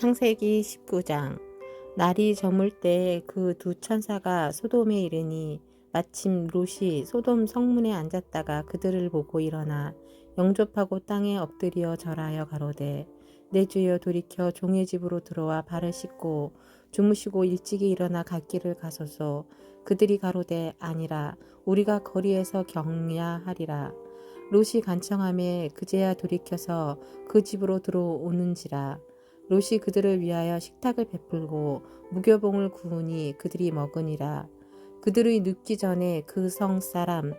창세기 19장. 날이 저물 때 그 두 천사가 소돔에 이르니 마침 롯이 소돔 성문에 앉았다가 그들을 보고 일어나 영접하고 땅에 엎드려 절하여 가로되 내 주여 돌이켜 종의 집으로 들어와 발을 씻고 주무시고 일찍이 일어나 갈 길을 가소서. 그들이 가로되 아니라 우리가 거리에서 경야하리라. 롯이 간청함에 그제야 돌이켜서 그 집으로 들어오는지라 롯이 그들을 위하여 식탁을 베풀고 무교봉을 구우니 그들이 먹으니라. 그들의 눕기 전에 그 성 사람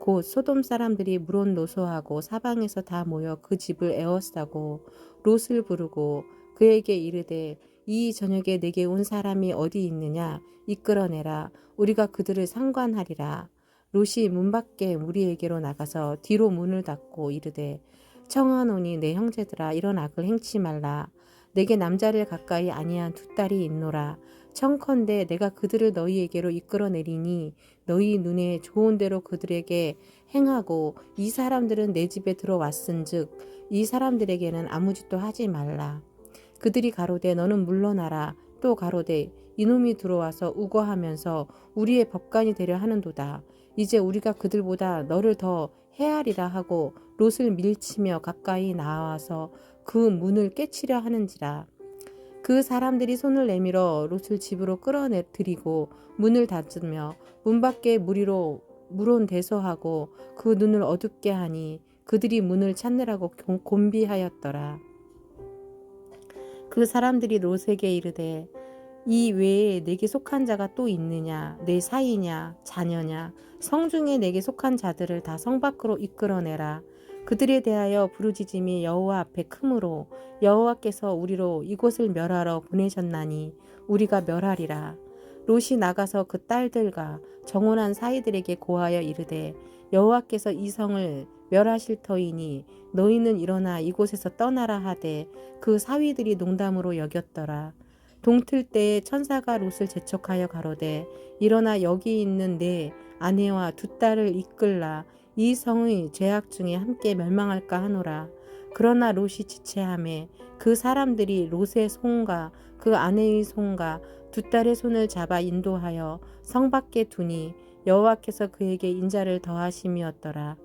곧 소돔 사람들이 물론 노소하고 사방에서 다 모여 그 집을 에워싸고 롯을 부르고 그에게 이르되 이 저녁에 내게 온 사람이 어디 있느냐 이끌어내라 우리가 그들을 상관하리라. 롯이 문 밖에 우리에게로 나가서 뒤로 문을 닫고 이르되 청하노니 내 형제들아 이런 악을 행치 말라. 내게 남자를 가까이 아니한 두 딸이 있노라. 청컨대 내가 그들을 너희에게로 이끌어내리니 너희 눈에 좋은 대로 그들에게 행하고 이 사람들은 내 집에 들어왔은즉 이 사람들에게는 아무 짓도 하지 말라. 그들이 가로되 너는 물러나라. 또 가로되 이놈이 들어와서 우거하면서 우리의 법관이 되려 하는도다. 이제 우리가 그들보다 너를 더 헤아리라 하고 롯을 밀치며 가까이 나와서 그 문을 깨치려 하는지라. 그 사람들이 손을 내밀어 롯을 집으로 끌어내 드리고 문을 닫으며 문 밖에 무리로 물온 대소하고 그 눈을 어둡게 하니 그들이 문을 찾느라고 곤비하였더라. 그 사람들이 롯에게 이르되 이 외에 내게 속한 자가 또 있느냐 내 사이냐 자녀냐 성중에 내게 속한 자들을 다 성 밖으로 이끌어내라 그들에 대하여 부르짖음이 여호와 앞에 크므로 여호와께서 우리로 이곳을 멸하러 보내셨나니 우리가 멸하리라. 롯이 나가서 그 딸들과 정혼한 사이들에게 고하여 이르되 여호와께서 이 성을 멸하실 터이니 너희는 일어나 이곳에서 떠나라 하되 그 사위들이 농담으로 여겼더라. 동틀 때에 천사가 롯을 재촉하여 가로되 일어나 여기 있는 내 아내와 두 딸을 이끌라 이 성의 죄악 중에 함께 멸망할까 하노라. 그러나 롯이 지체함에 그 사람들이 롯의 손과 그 아내의 손과 두 딸의 손을 잡아 인도하여 성 밖에 두니 여호와께서 그에게 인자를 더하심이었더라.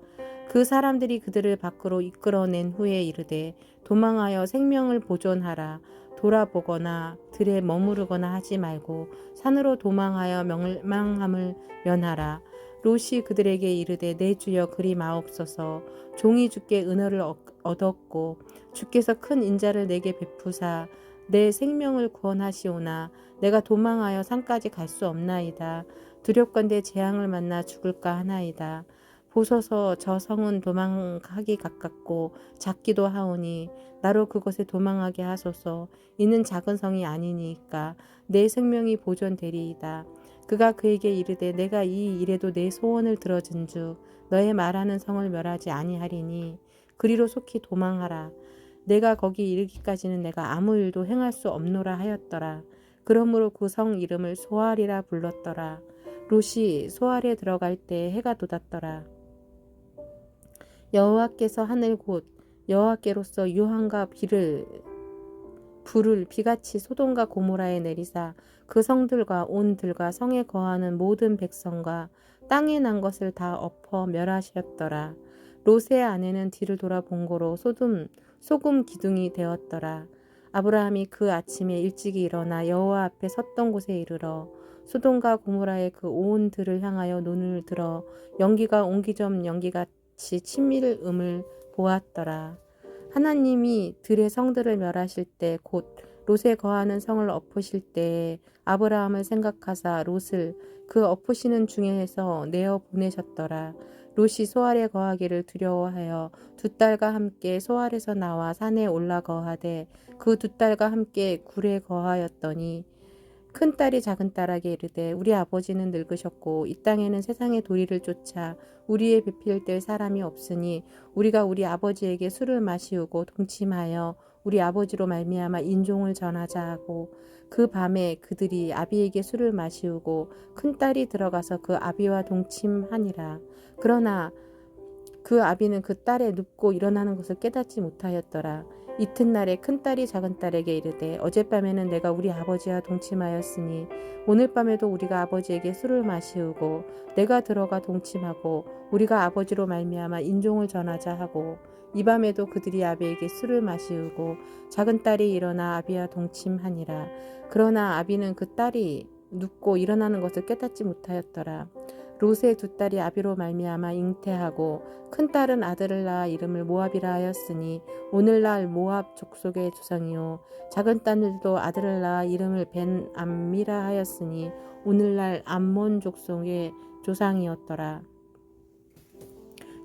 그 사람들이 그들을 밖으로 이끌어낸 후에 이르되 도망하여 생명을 보존하라. 돌아보거나 들에 머무르거나 하지 말고 산으로 도망하여 멸망함을 면하라. 롯이 그들에게 이르되 내 주여 그리 마옵소서. 종이 주께 은혜를 얻었고 주께서 큰 인자를 내게 베푸사 내 생명을 구원하시오나 내가 도망하여 산까지 갈 수 없나이다. 두렵건대 재앙을 만나 죽을까 하나이다 보소서 저 성은 도망하기 가깝고 작기도 하오니 나로 그곳에 도망하게 하소서 이는 작은 성이 아니니까 내 생명이 보존되리이다 그가 그에게 이르되 내가 이 일에도 내 소원을 들어준즉 너의 말하는 성을 멸하지 아니하리니 그리로 속히 도망하라. 내가 거기 이르기까지는 내가 아무 일도 행할 수 없노라 하였더라. 그러므로 그 성 이름을 소알이라 불렀더라. 롯이 소알에 들어갈 때 해가 돋았더라. 여호와께서 하늘 곧 여호와께로서 유황과 비를 불을 비같이 소돔과 고모라에 내리사 그 성들과 온 들과 성에 거하는 모든 백성과 땅에 난 것을 다 엎어 멸하셨더라. 롯의 아내는 뒤를 돌아본 고로 소돔 소금 기둥이 되었더라. 아브라함이 그 아침에 일찍이 일어나 여호와 앞에 섰던 곳에 이르러 소돔과 고모라의 그 온 들을 향하여 눈을 들어 연기가 옹기점 연기 같 이 친밀음을 보았더라. 하나님이 들의 성들을 멸하실 때 곧 롯에 거하는 성을 엎으실 때에 아브라함을 생각하사 롯을 그 엎으시는 중에서 내어 보내셨더라. 롯이 소알에 거하기를 두려워하여 두 딸과 함께 소알에서 나와 산에 올라 거하되 그 두 딸과 함께 굴에 거하였더니 큰 딸이 작은 딸에게 이르되 우리 아버지는 늙으셨고 이 땅에는 세상의 도리를 쫓아 우리의 배필 될 사람이 없으니 우리가 우리 아버지에게 술을 마시우고 동침하여 우리 아버지로 말미암아 인종을 전하자 하고 그 밤에 그들이 아비에게 술을 마시우고 큰 딸이 들어가서 그 아비와 동침하니라. 그러나 그 아비는 그 딸의 눕고 일어나는 것을 깨닫지 못하였더라 이튿날에 큰딸이 작은딸에게 이르되 어젯밤에는 내가 우리 아버지와 동침하였으니 오늘 밤에도 우리가 아버지에게 술을 마시우고 내가 들어가 동침하고 우리가 아버지로 말미암아 인종을 전하자 하고 이 밤에도 그들이 아비에게 술을 마시우고 작은 딸이 일어나 아비와 동침하니라. 그러나 아비는 그 딸이 눕고 일어나는 것을 깨닫지 못하였더라 롯의 두 딸이 아비로 말미암아 잉태하고 큰 딸은 아들을 낳아 이름을 모압이라 하였으니 오늘날 모압 족속의 조상이요 작은 딸도 아들을 낳아 이름을 벤 암미라 하였으니 오늘날 암몬 족속의 조상이었더라.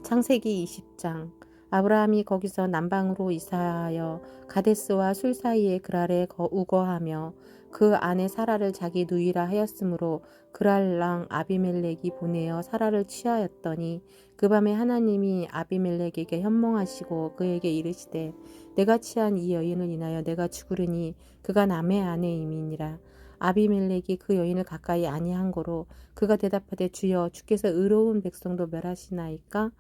창세기 20장 아브라함이 거기서 남방으로 이사하여 가데스와 술 사이에 그랄에 우거하며 그 아내 사라를 자기 누이라 하였으므로 그랄 랑 아비멜렉이 보내어 사라를 취하였더니 그 밤에 하나님이 아비멜렉에게 현몽하시고 그에게 이르시되 내가 취한 이 여인을 인하여 내가 죽으리니 그가 남의 아내임이니라. 아비멜렉이 그 여인을 가까이 아니한 거로 그가 대답하되 주여 주께서 의로운 백성도 멸하시나이까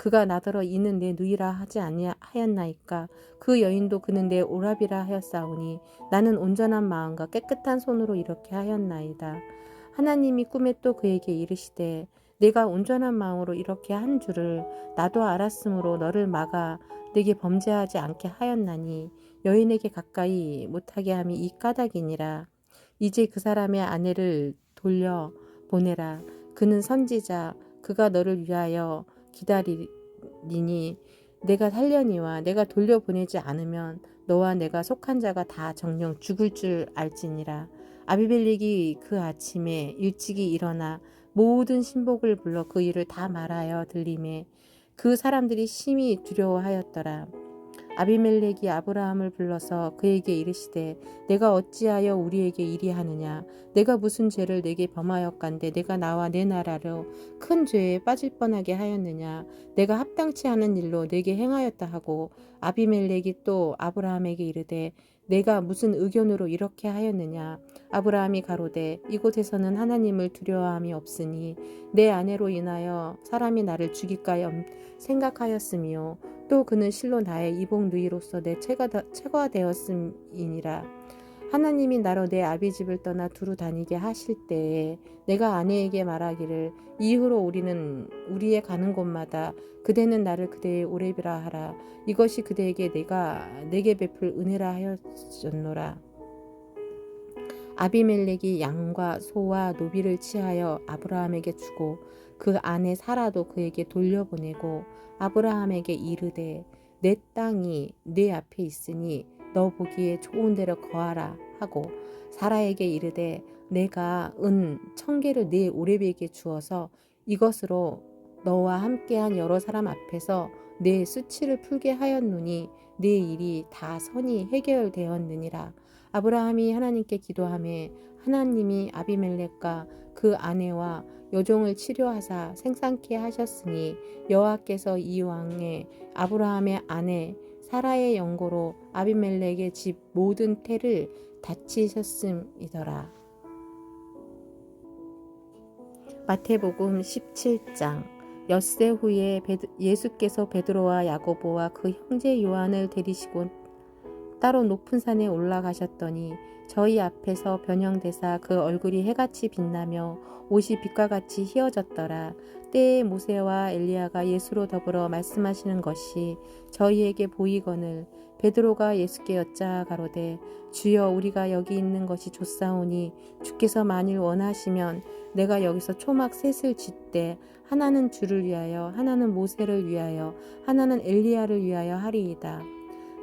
그가 나더러 이는 내 누이라 하지 아니하였나이까? 그 여인도 그는 내 오랍이라 하였사오니 나는 온전한 마음과 깨끗한 손으로 이렇게 하였나이다. 하나님이 꿈에 또 그에게 이르시되 내가 온전한 마음으로 이렇게 한 줄을 나도 알았으므로 너를 막아 내게 범죄하지 않게 하였나니 여인에게 가까이 못하게 함이 이 까닭이니라. 이제 그 사람의 아내를 돌려 보내라. 그는 선지자 그가 너를 위하여 기다리니 내가 살려니와 내가 돌려보내지 않으면 너와 내가 속한 자가 다 정령 죽을 줄 알지니라. 아비벨릭이 그 아침에 일찍이 일어나 모든 신복을 불러 그 일을 다 말하여 들림에 그 사람들이 심히 두려워하였더라. 아비멜렉이 아브라함을 불러서 그에게 이르시되 내가 어찌하여 우리에게 이리 하느냐? 내가 무슨 죄를 내게 범하였간데 내가 나와 내 나라로 큰 죄에 빠질 뻔하게 하였느냐? 내가 합당치 않은 일로 내게 행하였다 하고 아비멜렉이 또 아브라함에게 이르되 내가 무슨 의견으로 이렇게 하였느냐 아브라함이 가로되 이곳에서는 하나님을 두려워함이 없으니 내 아내로 인하여 사람이 나를 죽일까 생각하였으며 또 그는 실로 나의 이복 누이로서 내 체가, 체가 되었음이니라. 하나님이 나로 내 아비 집을 떠나 두루 다니게 하실 때에 내가 아내에게 말하기를 이후로 우리는 우리의 가는 곳마다 그대는 나를 그대의 오랩이라 하라. 이것이 그대에게 내가 내게 베풀 은혜라 하였노라. 아비멜렉이 양과 소와 노비를 취하여 아브라함에게 주고 그 아내 사라도 그에게 돌려보내고 아브라함에게 이르되 내 땅이 내 앞에 있으니 너 보기에 좋은 데로 거하라 하고 사라에게 이르되 내가 은 천 개를 네 오레비에게 주어서 이것으로 너와 함께한 여러 사람 앞에서 내 수치를 풀게 하였노니 내 일이 다 선이 해결되었느니라. 아브라함이 하나님께 기도함에 하나님이 아비멜렉과 그 아내와 여종을 치료하사 생산케 하셨으니 여호와께서 이 왕의 아브라함의 아내 사라의 연고로 아비멜렉의 집 모든 태를 다치셨음이더라. 마태복음 17장 엿새 후에 예수께서 베드로와 야고보와 그 형제 요한을 데리시고 따로 높은 산에 올라가셨더니 저희 앞에서 변형되사 그 얼굴이 해같이 빛나며 옷이 빛과 같이 휘어졌더라. 때에 모세와 엘리야가 예수로 더불어 말씀하시는 것이 저희에게 보이거늘 베드로가 예수께 여짜 가로되 주여 우리가 여기 있는 것이 좋사오니 주께서 만일 원하시면 내가 여기서 초막 셋을 짓되 하나는 주를 위하여 하나는 모세를 위하여 하나는 엘리야를 위하여 하리이다.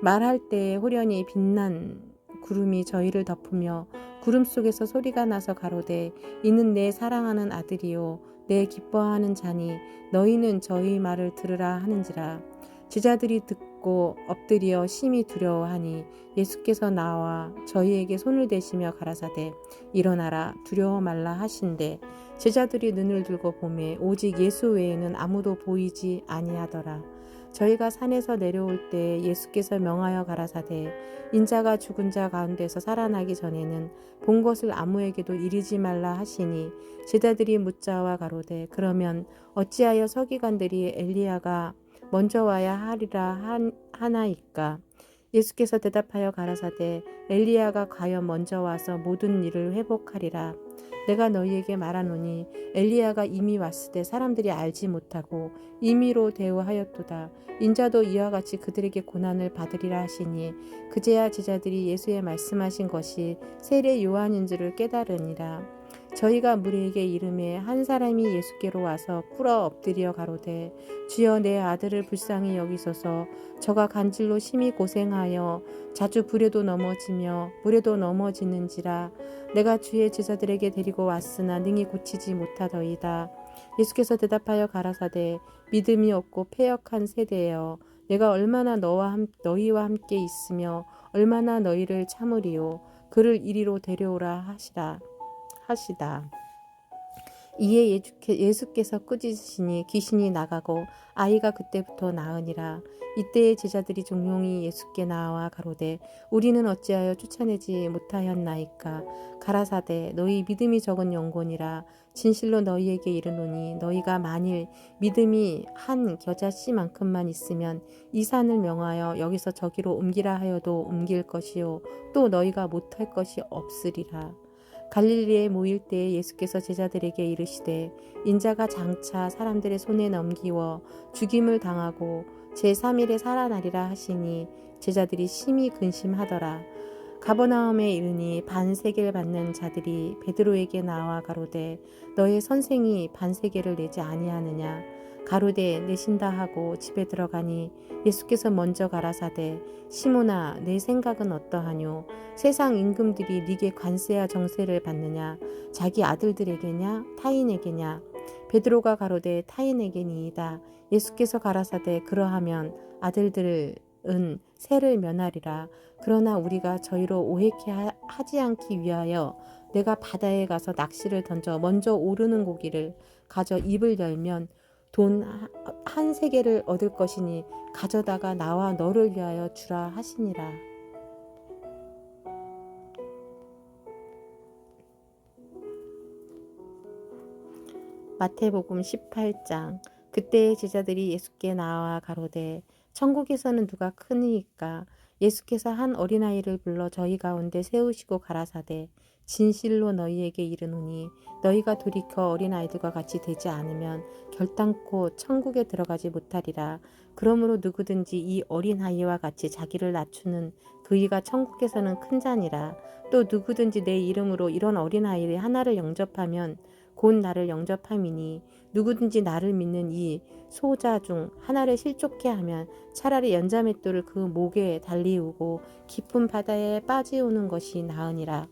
말할 때에 호련히 빛난 구름이 저희를 덮으며 구름 속에서 소리가 나서 가로되 이는 내 사랑하는 아들이요 내 기뻐하는 자니 너희는 저희 말을 들으라 하는지라. 제자들이 듣고 엎드려 심히 두려워하니 예수께서 나와 저희에게 손을 대시며 가라사대 일어나라 두려워 말라 하신대. 제자들이 눈을 들고 보매 오직 예수 외에는 아무도 보이지 아니하더라 저희가 산에서 내려올 때 예수께서 명하여 가라사대 인자가 죽은 자 가운데서 살아나기 전에는 본 것을 아무에게도 이르지 말라 하시니 제자들이 묻자와 가로되 그러면 어찌하여 서기관들이 엘리야가 먼저 와야 하리라 하나이까 예수께서 대답하여 가라사대 엘리야가 과연 먼저 와서 모든 일을 회복하리라. 내가 너희에게 말하노니 엘리야가 이미 왔을 때 사람들이 알지 못하고 임의로 대우하였도다. 인자도 이와 같이 그들에게 고난을 받으리라 하시니 그제야 제자들이 예수의 말씀하신 것이 세례 요한인 줄을 깨달으니라. 저희가 무리에게 이름에 한 사람이 예수께로 와서 꿇어 엎드려 가로되 주여 내 아들을 불쌍히 여기소서. 저가 간질로 심히 고생하여 자주 불에도 넘어지며 물에도 넘어지는지라. 내가 주의 제자들에게 데리고 왔으나 능히 고치지 못하더이다. 예수께서 대답하여 가라사대 믿음이 없고 패역한 세대여 내가 얼마나 너와 함, 너희와 함께 있으며 얼마나 너희를 참으리요? 그를 이리로 데려오라 하시라 하시다. 이에 예수께서 꾸짖으시니 귀신이 나가고 아이가 그때부터 나으니라. 이때의 제자들이 종용이 예수께 나와 가로되 우리는 어찌하여 쫓아내지 못하였나이까 가라사대 너희 믿음이 적은 영혼이라 진실로 너희에게 이르노니 너희가 만일 믿음이 한 겨자 씨만큼만 있으면 이 산을 명하여 여기서 저기로 옮기라 하여도 옮길 것이요 또 너희가 못할 것이 없으리라 갈릴리에 모일 때 예수께서 제자들에게 이르시되 인자가 장차 사람들의 손에 넘기워 죽임을 당하고 제3일에 살아나리라 하시니 제자들이 심히 근심하더라. 가버나움에 이르니 반세계를 받는 자들이 베드로에게 나와 가로되 너의 선생이 반세계를 내지 아니하느냐 가로되 내신다 하고 집에 들어가니 예수께서 먼저 가라사대 시모나 내 생각은 어떠하뇨? 세상 임금들이 네게 관세와 정세를 받느냐? 자기 아들들에게냐? 타인에게냐? 베드로가 가로되 타인에게니이다. 예수께서 가라사대 그러하면 아들들은 세를 면하리라. 그러나 우리가 저희로 오해케 하지 않기 위하여 내가 바다에 가서 낚시를 던져 먼저 오르는 고기를 가져 입을 열면 돈 한 세계를 얻을 것이니 가져다가 나와 너를 위하여 주라 하시니라. 마태복음 18장 그때 제자들이 예수께 나와 가로되 천국에서는 누가 크니까 예수께서 한 어린아이를 불러 저희 가운데 세우시고 가라사대 진실로 너희에게 이르노니 너희가 돌이켜 어린 아이들과 같이 되지 않으면 결단코 천국에 들어가지 못하리라. 그러므로 누구든지 이 어린 아이와 같이 자기를 낮추는 그이가 천국에서는 큰 자니라. 또 누구든지 내 이름으로 이런 어린 아이 하나를 영접하면 곧 나를 영접함이니 누구든지 나를 믿는 이 소자 중 하나를 실족해 하면 차라리 연자맷돌을 그 목에 달리우고 깊은 바다에 빠지우는 것이 나으니라.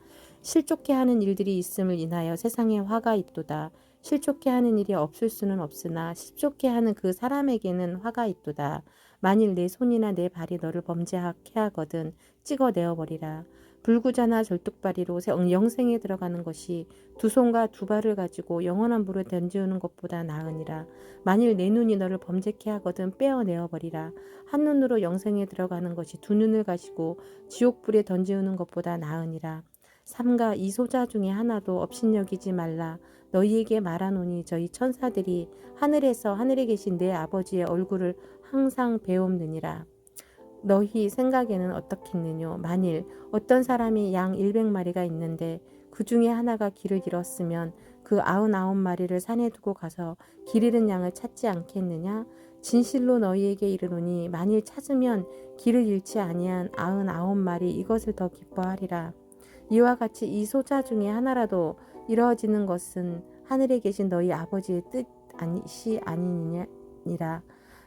실족해 하는 일들이 있음을 인하여 세상에 화가 있도다. 실족해 하는 일이 없을 수는 없으나 실족해 하는 그 사람에게는 화가 있도다. 만일 내 손이나 내 발이 너를 범죄하게 하거든 찍어내어 버리라. 불구자나 절뚝발이로 영생에 들어가는 것이 두 손과 두 발을 가지고 영원한 물에 던지우는 것보다 나으니라. 만일 내 눈이 너를 범죄케 하거든 빼어내어 버리라. 한 눈으로 영생에 들어가는 것이 두 눈을 가지고 지옥불에 던지우는 것보다 나으니라. 삼가 이 소자 중에 하나도 업신여기지 말라. 너희에게 말하노니 저희 천사들이 하늘에서 하늘에 계신 내 아버지의 얼굴을 항상 배움느니라. 너희 생각에는 어떻겠느뇨? 만일 어떤 사람이 양 100마리가 있는데 그 중에 하나가 길을 잃었으면 그 아흔아홉 마리를 산에 두고 가서 길 잃은 양을 찾지 않겠느냐? 진실로 너희에게 이르노니 만일 찾으면 길을 잃지 아니한 아흔아홉 마리 이것을 더 기뻐하리라. 이와 같이 이 소자 중에 하나라도 이루어지는 것은 하늘에 계신 너희 아버지의 뜻이 아니니라.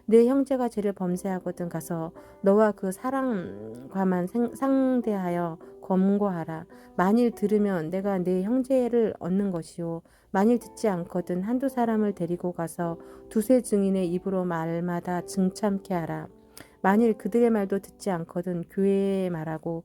내 형제가 죄를 범죄하거든 가서 너와 그 사랑과만 상대하여 검거하라. 만일 들으면 내가 내 형제를 얻는 것이요. 만일 듣지 않거든 한두 사람을 데리고 가서 두세 증인의 입으로 말마다 증참케 하라. 만일 그들의 말도 듣지 않거든 교회의 말하고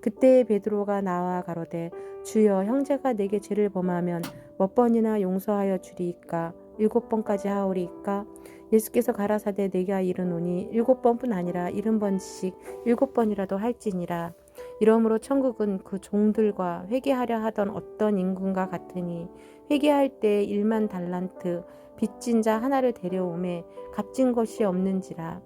그때 베드로가 나와 가로되 주여 형제가 내게 죄를 범하면 몇 번이나 용서하여 주리이까? 일곱 번까지 하오리이까? 예수께서 가라사대 내가 이르노니 일곱 번뿐 아니라 일흔 번씩 일곱 번이라도 할지니라. 이러므로 천국은 그 종들과 회개하려 하던 어떤 임금과 같으니 회개할 때 일만 달란트 빚진 자 하나를 데려오매 값진 것이 없는지라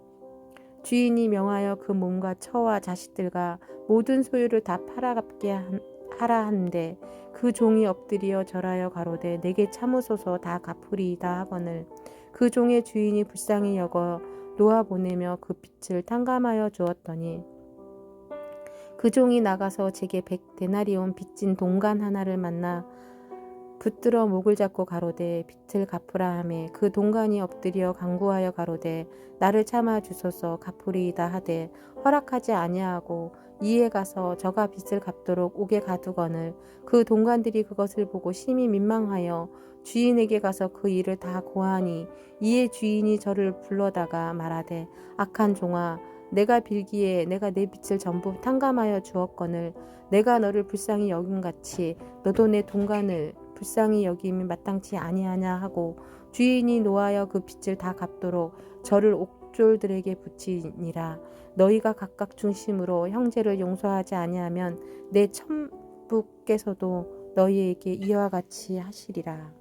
주인이 명하여 그 몸과 처와 자식들과 모든 소유를 다 팔아갚게 한- 하라 한데 그 종이 엎드려 절하여 가로되 내게 참으소서 다 갚으리이다 하거늘. 그 종의 주인이 불쌍히 여겨 놓아 보내며 그 빚을 탕감하여 주었더니 그 종이 나가서 제게 백 데나리온 빚진 동간 하나를 만나 붙들어 목을 잡고 가로되 빚을 갚으라 하매 그 동간이 엎드려 간구하여 가로되 나를 참아 주소서 갚으리이다 하되 허락하지 아니하고 이에 가서 저가 빚을 갚도록 옥에 가두거늘 그 동간들이 그것을 보고 심히 민망하여 주인에게 가서 그 일을 다 고하니 이에 주인이 저를 불러다가 말하되 악한 종아 내가 빌기에 내가 내 빚을 전부 탕감하여 주었거늘 내가 너를 불쌍히 여김같이 너도 내 동간을 불쌍히 여김이 마땅치 아니하냐 하고 주인이 노하여 그 빚을 다 갚도록 저를 옥졸들에게 붙이니라. 너희가 각각 중심으로 형제를 용서하지 아니하면 내 천부께서도 너희에게 이와 같이 하시리라